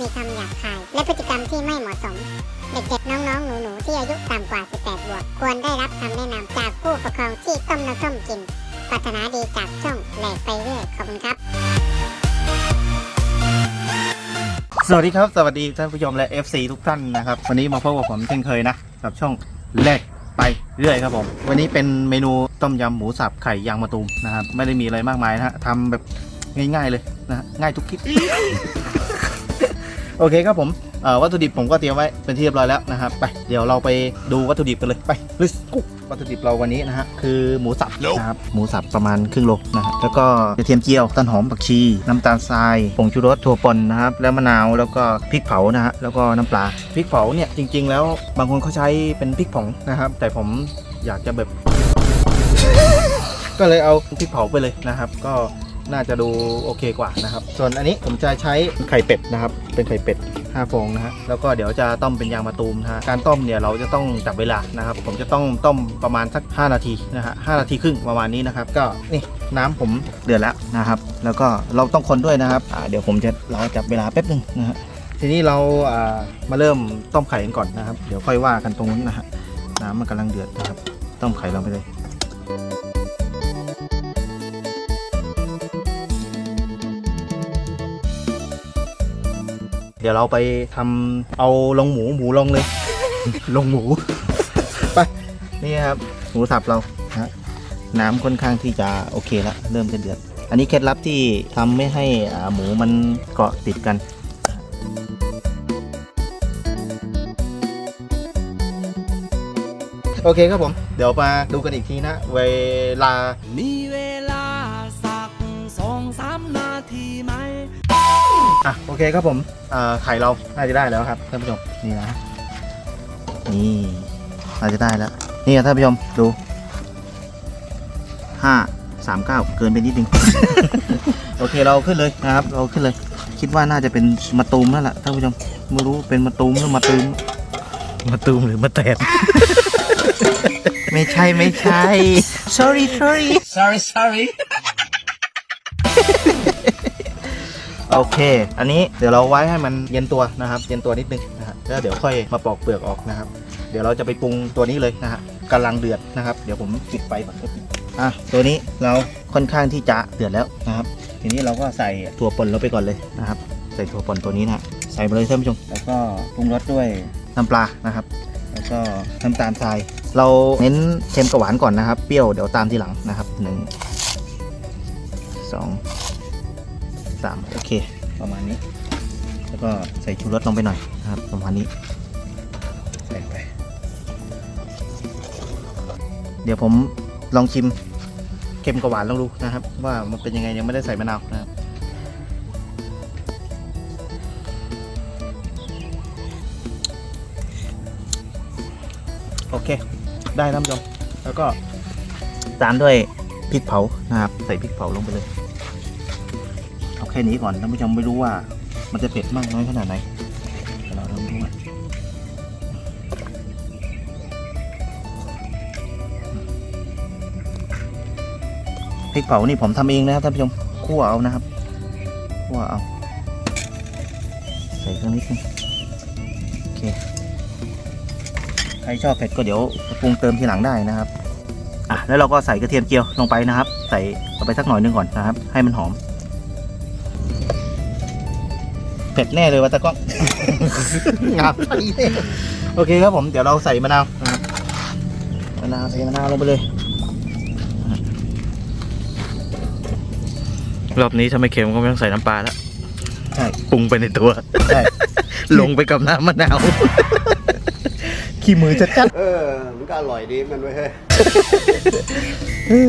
มีคำหยาบคาย และพฤติกรรมที่ไม่เหมาะสม เด็กๆ น้องๆ หนูๆ ที่อายุต่ำกว่า 18 บวก ควรได้รับคำแนะนำจากผู้ปกครองที่ต้มน้ำส้มกินปรารถนาดีจากช่องแหลกไปเรื่อยขอบคุณครับสวัสดีครับ สวัสดีท่านผู้ชมและ FC ทุกท่านนะครับ วันนี้มาพบกับผมเช่นเคยนะกับช่องแรกไปเรื่อยครับผม วันนี้เป็นเมนูต้มยำหมูสับไข่ยางมะตูมนะครับ ไม่ได้มีอะไรมากมายนะฮะทำแบบง่ายๆเลยนะฮะง่ายทุกคลิป โอเคครับผมวัตถุดิบผมก็เตรียมไว้เป็นที่เรียบร้อยแล้วนะครับไปเดี๋ยวเราไปดูวัตถุดิบกันเลยไป let's go วัตถุดิบเราวันนี้นะฮะคือหมูสับนะครับหมูสับประมาณครึ่งโลนะฮะแล้วก็กระเทียมเจียวต้นหอมผักชี น้ำตาลทรายผงชูรสถั่วป่นนะครับแล้วมะนาวแล้วก็พริกเผานะฮะแล้วก็น้ำปลาพริกเผาเนี่ยจริง ๆ แล้วบางคนเขาใช้เป็นพริกผงนะครับ แต่ผมอยากจะแบบก็เลยเอาพริกเผาไปเลยนะครับ ก็ น่าจะดูโอเคกว่านะครับ ส่วนอันนี้ผมจะใช้ไข่เป็ดนะครับ เป็นไข่เป็ด5ฟองนะฮะแล้วก็เดี๋ยวจะต้มเป็นยางมะตูมนะฮะการต้มเนี่ยเราจะต้องจับเวลานะครับ ผมจะต้องต้มประมาณสัก 5 นาทีนะฮะ5นาทีครึ่งประมาณนี้นะครับก็นี่น้ำผมเดือดแล้วนะครับ แล้วก็เราต้องคนด้วยนะครับเดี๋ยวผมจะรอจับเวลาแป๊บหนึงนะฮะทีนี้เราอ่ามาเริ่มต้มไข่กันก่อนนะครับ เดี๋ยวค่อยว่ากันตรงนู้นนะฮะน้ำมันกำลังเดือดนะครับ ต้มไข่ลงไปเลย ดี๋ยวเราไปทำเอาลงหมูหมูลงเลย ลงหมู ไป นี่ครับ หมูสับเราฮะน้ำค่อนข้างที่จะโอเคแล้วเริ่มจะเดือด อันนี้เคล็ดลับที่ทำไม่ให้อ่าหมูมันเกาะติดกัน โอเคครับผม เดี๋ยวมาดูกันอีกทีนะ เวลา มีเว อะโอเคครับผมอ่าไข่เราน่าจะได้แล้วครับท่านผู้ชมนี่นะนี่น่าจะได้แล้วนี่ครับท่านผู้ชมดูห้าสามเก้าเกินไปนิดนึงโอเคเราขึ้นเลยนะครับ เราขึ้นเลย คิดว่าน่าจะเป็นมะตูมนั่นแหละท่านผู้ชมไม่รู้เป็นมะตูมหรือมะตูมมะตูมหรือมะแตนไม่ใช่ไม่ใช่ sorry sorry sorry sorry โอเค อันนี้เดี๋ยวเราไว้ให้มันเย็นตัวนะครับ เย็นตัวนิดนึงนะฮะแล้วเดี๋ยวค่อยมาปอกเปลือกออกนะครับ เดี๋ยวเราจะไปปรุงตัวนี้เลยนะฮะกำลังเดือดนะครับ เดี๋ยวผมปิดไฟก่อนอะตัวนี้เราค่อนข้างที่จะเดือดแล้วนะครับ ทีนี้เราก็ใส่ถั่วป่นลงไปก่อนเลยนะครับ ใส่ถั่วป่นตัวนี้นะฮะใส่ไปเลยท่านผู้ชมแล้วก็ปรุงรสด้วยน้ำปลานะครับ แล้วก็น้ำตาลทราย เราเน้นเค็มกับหวานก่อนนะครับ เปรี้ยวเดี๋ยวตามทีหลังนะครับหนึ่งสอง สามโอเค ประมาณนี้ แล้วก็ใส่ชูรสลงไปหน่อยนะครับ ประมาณนี้ ใส่ไป เดี๋ยวผมลองชิมเค็มกับหวานลองดูนะครับ ว่ามันเป็นยังไงยังไม่ได้ใส่มะนาวนะครับโอเค ได้นผู้ชมแล้วก็ตามด้วยพริกเผานะครับ ใส่พริกเผาลงไปเลย ค่นี้ก่อนท่านผู้ชมไม่รู้ว่า มันจะเผ็ดมากน้อยขนาดไหนเดี๋ยวเราลองดูก่อนพริกเผานี่ผมทำเองนะครับท่านผู้ชมคั่วเอานะครับคั่วเอาใส่เครื่องนิดนึงโอเคใครชอบเผ็ดก็เดี๋ยวปรุงเติมทีหลังได้นะครับอะแล้วเราก็ใส่กระเทียมเจียวลงไปนะครับ ใส่เอาไปสักหน่อยนึงก่อนนะครับ ให้มันหอม เผ็ดแน่เลยวะตะก้อง งามไปเลยโอเคครับผมเดี๋ยวเราใส่มะนาวนะครับมะนาวใส่มะนาวลงไปเลย รอบนี้ถ้าไม่เค็มก็ไม่ต้องใส่น้ำปลาแล้วใช่ ปรุงไปในตัว ใช่ ลงไปกับน้ำมะนาว ขี้มือจะจัดเออ มันก็อร่อยดีเหมือนกันเว้ยเฮ้ย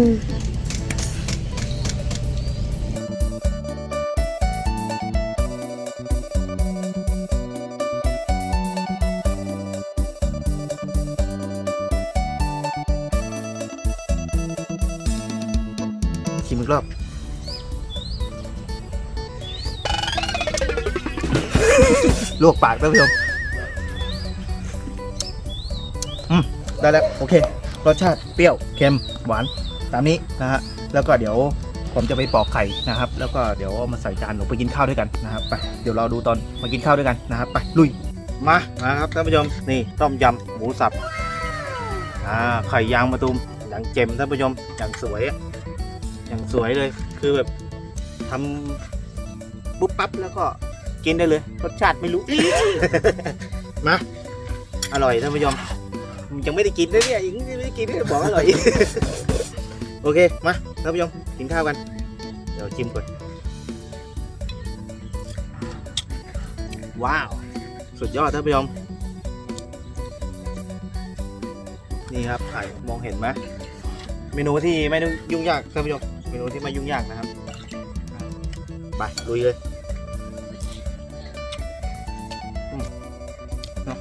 ชิมอีกรอบ ลวกปากท่านผู้ชมอืมได้แล้ว โอเค รสชาติเปรี้ยว เค็ม หวาน ตามนี้นะฮะ แล้วก็เดี๋ยวผผมจะไปปอกไข่นะครับ แล้วก็เดี๋ยวเอามาใส่จานหนูไปกินข้าวด้วยกันนะครับ ไป เดี๋ยวเราดูตอนมากินข้าวด้วยกันนะครับ ไป ลุย มามาครับท่านผู้ชม นี่ต้มยำหมูสับ อ่า ไข่ยางมะตูมอย่างเจมท่านผู้ชมอย่างสวย อะอย่างสวยเลยคือแบบทำปุ๊บปั๊บแล้วก็กินได้เลยรสชาติไม่รู้ มา อร่อยท่านผู้ชมยังไม่ได้กินเลยเนี่ยยังไม่ได้กินเลยบอกอร่อย โอเค มาท่านผู้ชมกินข้าวกัน เดี๋ยวชิมก่อน ว้าว สุดยอดท่านผู้ชมนี่ครับไข่มองเห็นไหมเมนูที่ไม่ต้องยุ่งยากท่านผู้ชม เมนูที่ไม่ยุ่งยากนะครับไปลุยเลยอืมเนอะ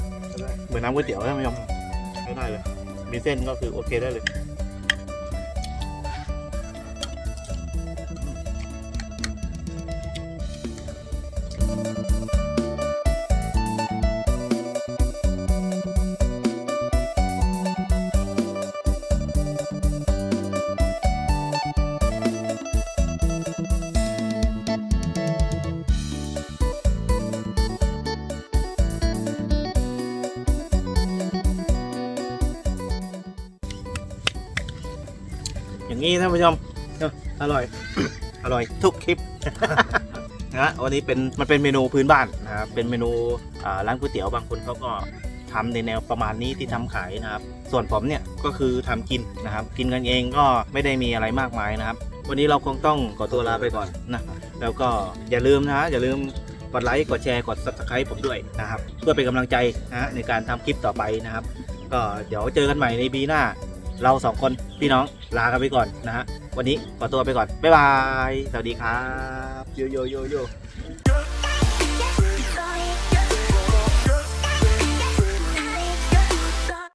เหมือนน้ำก๋วยเตี๋ยวท่านผู้ชมไม่ได้เลย มีเส้นก็คือโอเคได้เลย นี้ท่านผู้ชมอร่อย อร่อยทุกคลิปนะฮะวันนี้เป็นมันเป็นเมนูพื้นบ้านนะครับเป็นเมนูร้านก๋วยเตี๋ยวบางคนเขาก็ทำในแนวประมาณนี้ที่ทำขายนะครับ ส่วนผมเนี่ยก็คือทำกินนะครับ กินกันเองก็ไม่ได้มีอะไรมากมายนะครับ วันนี้เราคงต้องขอตัวลาไปก่อนนะแล้วก็อย่าลืมนะอย่าลืมกดไลค์กดแชร์กด subscribe ผมด้วยนะครับ เพื่อเป็นกำลังใจนะฮะในการทำคลิปต่อไปนะครับ ก็เดี๋ยวเจอกันใหม่ในปีหน้า เราสองคนพี่น้องลากันไปก่อนนะฮะวันนี้ขอตัวไปก่อนบ๊ายบายสวัสดีครับโยโยโยโย